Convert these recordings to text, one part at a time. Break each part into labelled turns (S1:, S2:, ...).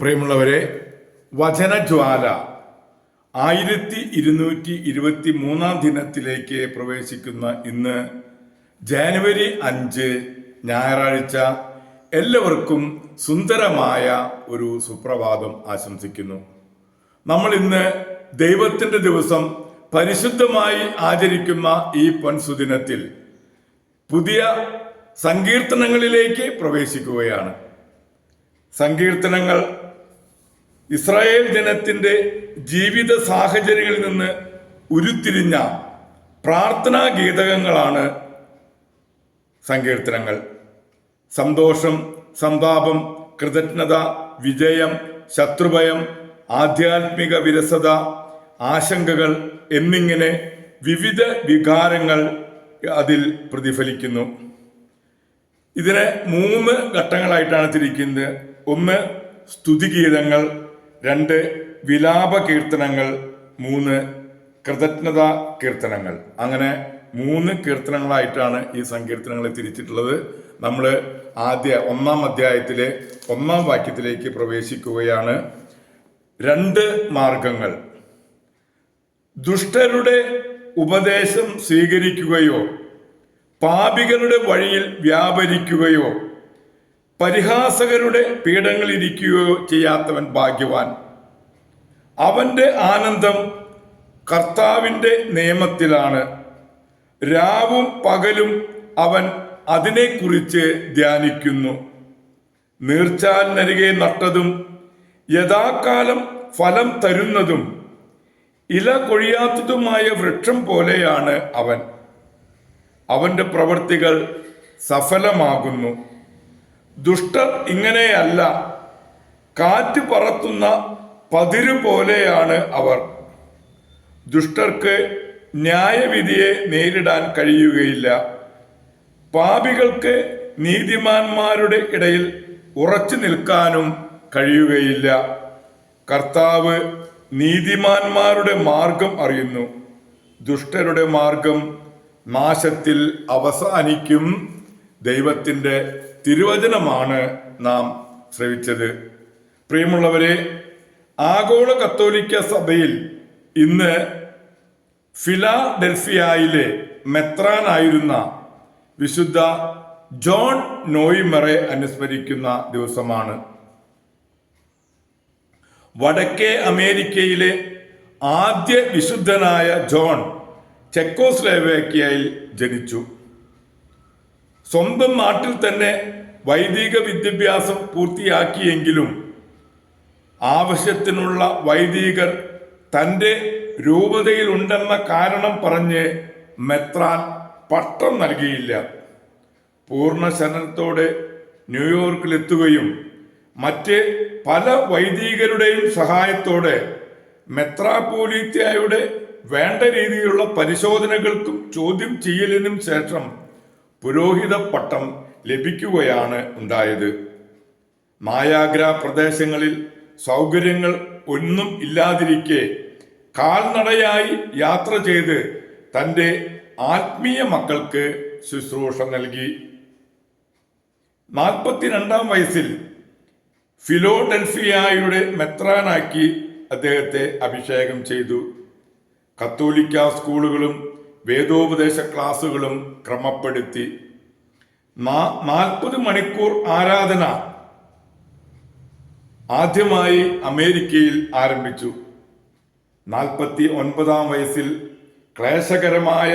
S1: പ്രിയമുള്ളവരെ വചനജ്വാല ആയിരത്തി ഇരുന്നൂറ്റി ഇരുപത്തി മൂന്നാം ദിനത്തിലേക്ക് പ്രവേശിക്കുന്ന ഇന്ന് ജാനുവരി അഞ്ച് ഞായറാഴ്ച എല്ലാവർക്കും സുന്ദരമായ ഒരു സുപ്രഭാതം ആശംസിക്കുന്നു. നമ്മൾ ഇന്ന് ദൈവത്തിന്റെ ദിവസം പരിശുദ്ധമായി ആചരിക്കുന്ന ഈ പൊൻസുദിനത്തിൽ പുതിയ സങ്കീർത്തനങ്ങളിലേക്ക് പ്രവേശിക്കുകയാണ്. സങ്കീർത്തനങ്ങൾ ഇസ്രായേൽ ജനത്തിന്റെ ജീവിത സാഹചര്യങ്ങളിൽ നിന്ന് ഉരുത്തിരിഞ്ഞ പ്രാർത്ഥനാ ഗീതകങ്ങളാണ് സങ്കീർത്തനങ്ങൾ. സന്തോഷം സന്താപം കൃതജ്ഞത വിജയം ശത്രുഭയം ആധ്യാത്മിക വിരസത ആശങ്കകൾ എന്നിങ്ങനെ വിവിധ വികാരങ്ങൾ അതിൽ പ്രതിഫലിക്കുന്നു. ഇതിനെ മൂന്ന് ഘട്ടങ്ങളായിട്ടാണ് തിരിക്കുന്നത്. ഒന്ന് സ്തുതിഗീതങ്ങൾ രണ്ട് വിലാപ കീർത്തനങ്ങൾ മൂന്ന് കൃതജ്ഞത കീർത്തനങ്ങൾ. അങ്ങനെ മൂന്ന് കീർത്തനങ്ങളായിട്ടാണ് ഈ സങ്കീർത്തനങ്ങളെ തിരിച്ചിട്ടുള്ളത്. നമ്മൾ ആദ്യ ഒന്നാം അധ്യായത്തിലെ ഒന്നാം വാക്യത്തിലേക്ക് പ്രവേശിക്കുകയാണ്. രണ്ട് മാർഗങ്ങൾ. ദുഷ്ടരുടെ ഉപദേശം സ്വീകരിക്കുകയോ പാപികളുടെ വഴിയിൽ വ്യാപരിക്കുകയോ പരിഹാസകരുടെ പീഠങ്ങളിരിക്കുകയോ ചെയ്യാത്തവൻ ഭാഗ്യവാൻ. അവന്റെ ആനന്ദം കർത്താവിന്റെ നിയമത്തിലാണ്. രാവും പകലും അവൻ അതിനെക്കുറിച്ച് ധ്യാനിക്കുന്നു. നീർച്ചാലിനരികെ നട്ടതും യഥാകാലം ഫലം തരുന്നതും ഇല കൊഴിയാത്തതുമായ വൃക്ഷം പോലെയാണ് അവൻ. അവന്റെ പ്രവൃത്തികൾ സഫലമാകുന്നു. ദുഷ്ടർ ഇങ്ങനെയല്ല. കാറ്റ് പറത്തുന്ന പതിര് പോലെയാണ് അവർ. ദുഷ്ടർക്ക് ന്യായവിധിയെ നേരിടാൻ കഴിയുകയില്ല. പാപികൾക്ക് നീതിമാന്മാരുടെ ഇടയിൽ ഉറച്ചു നിൽക്കാനും കഴിയുകയില്ല. കർത്താവ് നീതിമാന്മാരുടെ മാർഗം അറിയുന്നു. ദുഷ്ടരുടെ മാർഗം നാശത്തിൽ അവസാനിക്കും ദൈവത്തിന്റെ തിരുവചനമാണ് നാം ശ്രവിച്ചത്. പ്രിയമുള്ളവരെ ആഗോള കത്തോലിക്ക സഭയിൽ ഇന്ന് ഫിലാഡൽഫിയയിലെ മെത്രാനായിരുന്ന വിശുദ്ധ ജോൺ നോയിമറെ അനുസ്മരിക്കുന്ന ദിവസമാണ്. വടക്കേ അമേരിക്കയിലെ ആദ്യ വിശുദ്ധനായ ജോൺ ചെക്കോസ്ലേവേക്കിയയിൽ ജനിച്ചു. സ്വന്തം നാട്ടിൽ തന്നെ വൈദിക വിദ്യാഭ്യാസം പൂർത്തിയാക്കിയെങ്കിലും ആവശ്യത്തിനുള്ള വൈദികർ തന്റെ രൂപതയിലുണ്ടെന്ന കാരണം പറഞ്ഞ് മെത്രാൻ പട്ടം നൽകിയില്ല. പൂർണ ശരണത്തോടെ ന്യൂയോർക്കിലെത്തുകയും മറ്റ് പല വൈദികരുടെയും സഹായത്തോടെ മെത്രാപോലീത്തയുടെ വേണ്ട രീതിയിലുള്ള പരിശോധനകൾക്കും ചോദ്യം ചെയ്യലിനും ശേഷം പുരോഹിത പട്ടം ലഭിക്കുകയാണ് ഉണ്ടായത്. മായാഗ്ര പ്രദേശങ്ങളിൽ സൗകര്യങ്ങൾ ഒന്നും ഇല്ലാതിരിക്കെ കാൽനടയായി യാത്ര ചെയ്ത് തന്റെ ആത്മീയ മക്കൾക്ക് ശുശ്രൂഷ നൽകി. നാൽപ്പത്തിരണ്ടാം വയസ്സിൽ ഫിലോഡൽഫിയായുടെ മെത്രാനാക്കി അദ്ദേഹത്തെ അഭിഷേകം ചെയ്തു. കത്തോലിക്ക സ്കൂളുകളും വേദോപദേശ ക്ലാസുകളും ക്രമപ്പെടുത്തി. നാൽപ്പത് മണിക്കൂർ ആരാധന ആദ്യമായി അമേരിക്കയിൽ ആരംഭിച്ചു. നാൽപ്പത്തി ഒൻപതാം വയസ്സിൽ ക്ലേശകരമായ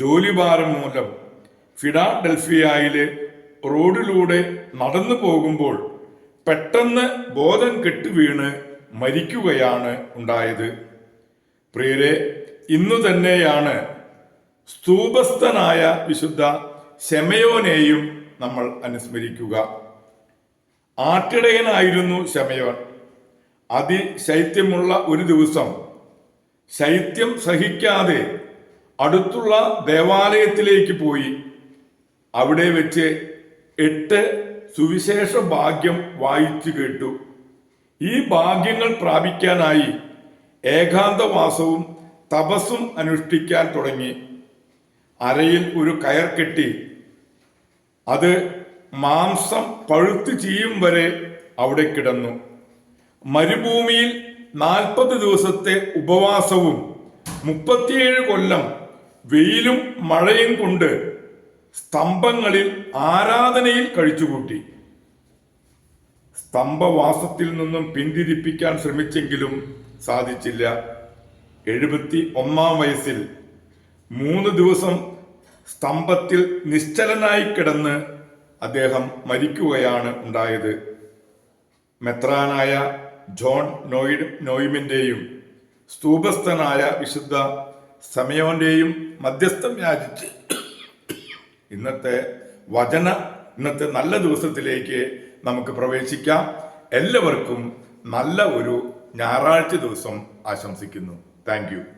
S1: ജോലിഭാരം മൂലം ഫിഡാഡൽഫിയയിലെ റോഡിലൂടെ നടന്നു പോകുമ്പോൾ പെട്ടെന്ന് ബോധം കെട്ടുവീണ് മരിക്കുകയാണ് ഉണ്ടായത്. പ്രിയരെ ഇന്നു തന്നെയാണ് സ്തൂപസ്ഥനായ വിശുദ്ധ ശമയോനെയും നമ്മൾ അനുസ്മരിക്കുക. ആട്ടിടയനായിരുന്നു ശമയോൻ. അതിശൈത്യമുള്ള ഒരു ദിവസം ശൈത്യം സഹിക്കാതെ അടുത്തുള്ള ദേവാലയത്തിലേക്ക് പോയി. അവിടെ വെച്ച് എട്ട് സുവിശേഷ ഭാഗ്യം വായിച്ചു കേട്ടു. ഈ ഭാഗ്യങ്ങൾ പ്രാപിക്കാനായി ഏകാന്തവാസവും തപസ്സും അനുഷ്ഠിക്കാൻ തുടങ്ങി. അരയിൽ ഒരു കയർ കെട്ടി. അത് മാംസം പഴുത്ത് ചീയും വരെ അവിടെ കിടന്നു. മരുഭൂമിയിൽ നാൽപ്പത് ദിവസത്തെ ഉപവാസവും മുപ്പത്തിയേഴ് കൊല്ലം വെയിലും മഴയും കൊണ്ട് സ്തംഭങ്ങളിൽ ആരാധനയിൽ കഴിച്ചുകൂട്ടി. സ്തംഭവാസത്തിൽ നിന്നും പിന്തിരിപ്പിക്കാൻ ശ്രമിച്ചെങ്കിലും സാധിച്ചില്ല. എഴുപത്തി ഒന്നാം വയസ്സിൽ മൂന്ന് ദിവസം സ്തംഭത്തിൽ നിശ്ചലനായി കിടന്ന് അദ്ദേഹം മരിക്കുകയാണ് ഉണ്ടായത്. മെത്രാനായ ജോൺ നോയിഡ് നോയിമിന്റെയും സ്തൂപസ്ഥനായ വിശുദ്ധ സമയോന്റെയും മധ്യസ്ഥം യാചിച്ച് ഇന്നത്തെ വചന ഇന്നത്തെ നല്ല ദിവസത്തിലേക്ക് നമുക്ക് പ്രവേശിക്കാം. എല്ലാവർക്കും നല്ല ഒരു ഞായറാഴ്ച ദിവസം ആശംസിക്കുന്നു. താങ്ക്